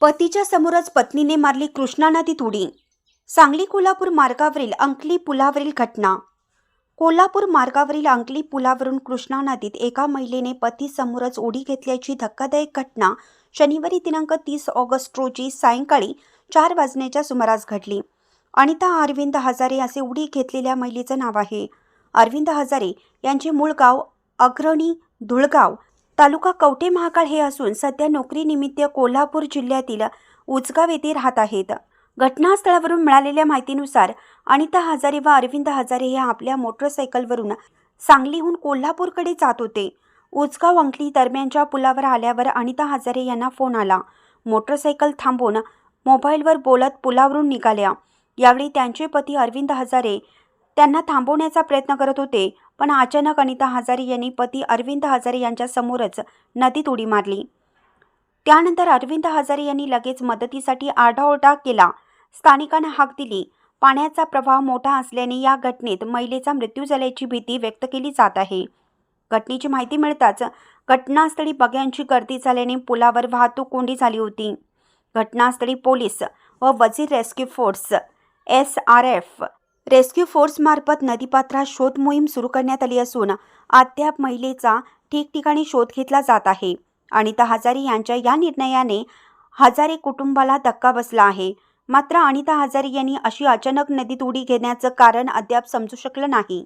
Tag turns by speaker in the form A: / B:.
A: पतीच्या समोरच पत्नीने मारली कृष्णा नदीत उडी. सांगली कोल्हापूर मार्गावरील अंकली पुलावरील घटना. कोल्हापूर मार्गावरील अंकली पुलावरून कृष्णा नदीत एका महिलेने पतीसमोरच उडी घेतल्याची धक्कादायक घटना शनिवारी दिनांक तीस ऑगस्ट रोजी सायंकाळी चार वाजण्याच्या सुमारास घडली. अनिता अरविंद हजारे असे उडी घेतलेल्या महिलेचं नाव आहे. अरविंद हजारे यांचे मूळ गाव अग्रणी धुळगाव तालुका कवठे महाकाळ हे असून सध्या नोकरीनिमित्त कोल्हापूर जिल्ह्यातील उचगाव येथे राहत आहेत. घटनास्थळावरून मिळालेल्या माहितीनुसार अनिता हजारे व अरविंद हजारे हे आपल्या मोटरसायकलवरून सांगलीहून कोल्हापूरकडे जात होते. उचगाव अंकली दरम्यानच्या पुलावर आल्यावर अनिता हजारे यांना फोन आला. मोटरसायकल थांबवून मोबाईलवर बोलत पुलावरून निघाल्या. यावेळी त्यांचे पती अरविंद हजारे त्यांना थांबवण्याचा प्रयत्न करत होते पण अचानक अनिता हजारे यांनी पती अरविंद हजारे यांच्या समोरच नदीत उडी मारली. त्यानंतर अरविंद हजारे यांनी लगेच मदतीसाठी आरडाओरडा केला. स्थानिकांना हाक दिली. पाण्याचा प्रवाह मोठा असल्याने या घटनेत महिलेचा मृत्यू झाल्याची भीती व्यक्त केली जात आहे. घटनेची माहिती मिळताच घटनास्थळी बग्यांची गर्दी झाल्याने पुलावर वाहतूक कोंडी झाली होती. घटनास्थळी पोलीस व Wazir rescue force S R F rescue फोर्समार्फत नदीपात्रात शोध मोहीम सुरू करण्यात आली असून अद्याप महिलेचा ठिकठिकाणी शोध घेतला जात आहे. अनिता हजारे यांच्या या निर्णयाने हजारे कुटुंबाला धक्का बसला आहे. मात्र अनिता हजारे यांनी अशी अचानक नदीत उडी घेण्याचं कारण अद्याप समजू शकलं नाही.